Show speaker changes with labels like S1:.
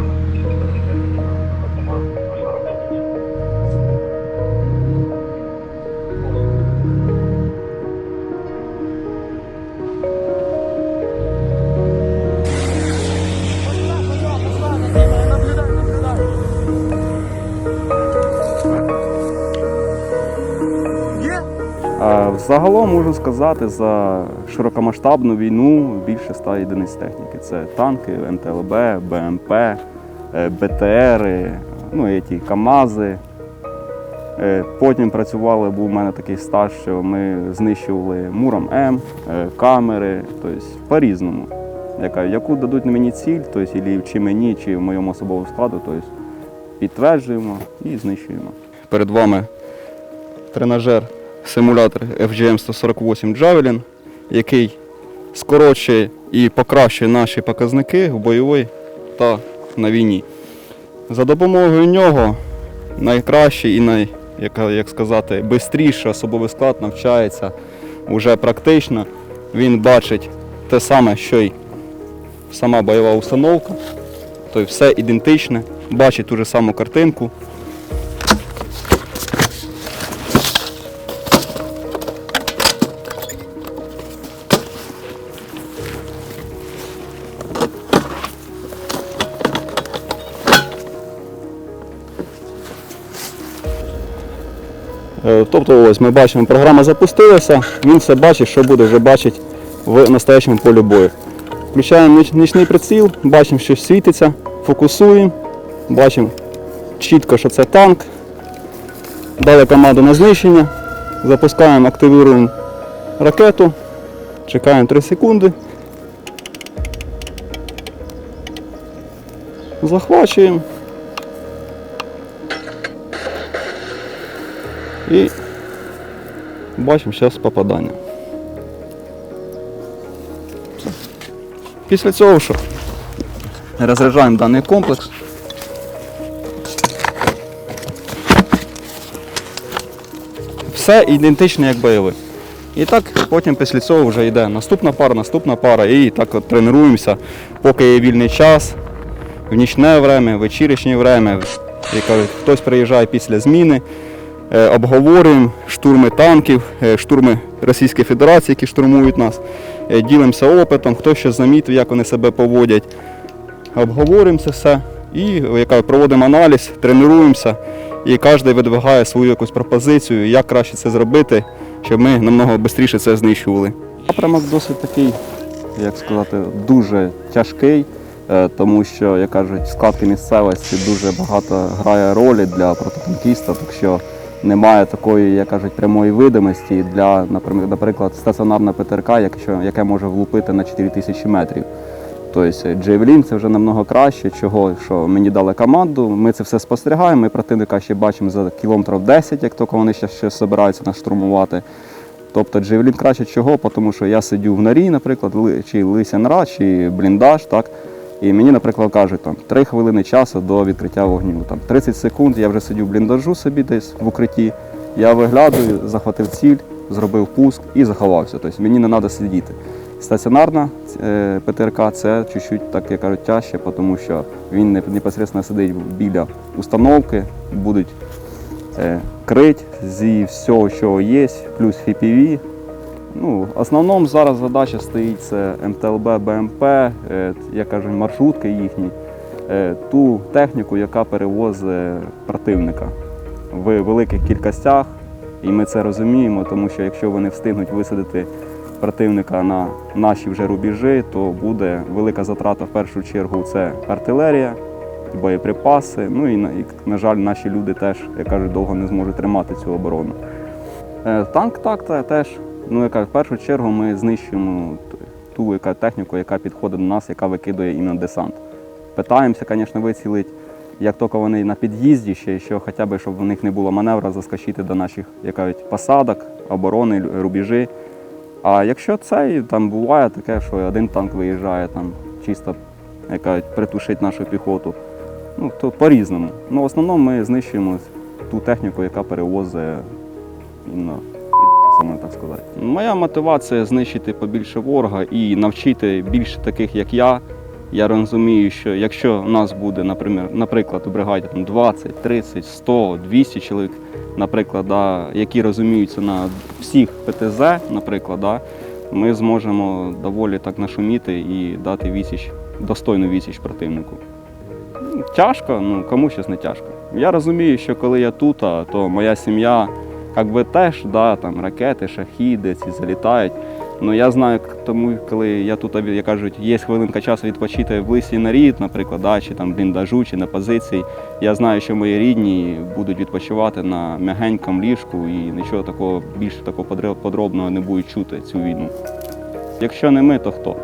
S1: А Загалом можу сказати, за широкомасштабну війну більше ста одиниць техніки. Це танки, МТЛБ, БМП, е, БТРи, ну ті КАМАЗи. Е, Потім працювали, був у мене такий стаж, що ми знищували Муром М, е, камери, тобто по-різному. Яку дадуть мені ціль, тобто, чи мені, чи в моєму особовому складу, тобто, підтверджуємо і знищуємо. Перед вами тренажер симулятор FGM 148 Javelin, який скорочує і покращує наші показники в бойовій та на війні. За допомогою нього найкраще і най, як, як сказати, швидше особовий склад навчається вже практично. Він бачить те саме, що й сама бойова установка, тобто все ідентичне, бачить ту ж саму картинку. Тобто ось ми бачимо, програма запустилася, він все бачить, що буде вже бачить в настоящому полі бою. Включаємо нічний приціл, бачимо, що світиться, фокусуємо, бачимо чітко, що це танк. Дали команду на знищення, запускаємо, активуємо ракету, чекаємо 3 секунди. Захвачуємо. І бачимо зараз попадання. Після цього що? Розряджаємо даний комплекс. Все ідентично як бойовий. І так потім після цього вже йде наступна пара, наступна пара, і так от тренуємося, поки є вільний час, в нічне время, в вечірнє время. Хтось приїжджає після зміни, обговорюємо штурми танків, е, штурми Російської Федерації, які штурмують нас, е, ділимося опитом, хто що замітив, як вони себе поводять. Обговорюємо це все і проводимо аналіз, тренуємося, і кожен видвигає свою якусь пропозицію, як краще це зробити, щоб ми намного швидше це знищували. Напрямок досить такий, як сказати, дуже тяжкий, е, тому що, як кажуть, складки місцевості дуже багато грає ролі для протитанкіста, так що немає такої, як кажуть, прямої видимості для, наприклад, стаціонарна ПТРК, якщо, яке може влупити на 4000 метрів. Тобто Джейвелін це вже намного краще, чого що мені дали команду. Ми це все спостерігаємо. Ми противника ще бачимо за кілометрів 10, як тільки вони ще, ще збираються нас штурмувати. Тобто Джейвелін краще чого, тому що я сидю в норі, наприклад, чи лисянра, чи бліндаж, так. І мені, наприклад, кажуть, там 3 хвилини часу до відкриття вогню. Там 30 секунд я вже сидю в бліндажу собі десь в укритті. Я виглядаю, захватив ціль, зробив пуск і заховався. Тобто мені не треба сидіти. Стаціонарна е, ПТРК це чуть-чуть, так як кажуть, тяжче, тому що він не- непосередньо сидить біля установки, будуть е, крить зі всього, що є, плюс FPV. Ну, основному зараз задача стоїть це МТЛБ, БМП, е, як кажуть, маршрутки їхні, е, ту техніку, яка перевозить противника в великих кількостях. І ми це розуміємо, тому що якщо вони встигнуть висадити противника на наші вже рубежі, то буде велика затрата в першу чергу це артилерія, боєприпаси. Ну і, на- жаль, наші люди теж, як кажуть, довго не зможуть тримати цю оборону. Е, Танк так та теж. Ну, яка в першу чергу ми знищуємо ту яка, техніку, яка підходить до нас, яка викидує іменно десант. Питаємося, звісно, вицілити, як тільки вони на під'їзді, ще що хоча б щоб у них не було маневра заскочити до наших як посадок, оборони, рубежі. А якщо це, там буває таке, що один танк виїжджає там чисто як кажуть, притушить нашу піхоту. Ну, то по-різному. Ну, в основному ми знищуємо ту техніку, яка перевозить іменно саме так сказати. Моя мотивація знищити побільше ворога і навчити більше таких, як я, Я розумію, що якщо у нас буде, наприклад, у бригаді там 20, 30, 100, 200 чоловік, наприклад, да, які розуміються на всіх ПТЗ, наприклад, да, ми зможемо доволі так нашуміти і дати відсіч, достойну відсіч противнику. Ну, Тяжко, ну кому щось не тяжко. Я розумію, що коли я тут, то моя сім'я якби теж, да, там ракети, шахіди ці залітають. Ну я знаю, тому коли я тут, як кажуть, є хвилинка часу відпочити в лисі на рід, наприклад, да, чи там бліндажу, чи на позиції. Я знаю, що мої рідні будуть відпочивати на м'ягенькому ліжку і нічого такого більше такого подробного не будуть чути цю війну. Якщо не ми, то хто?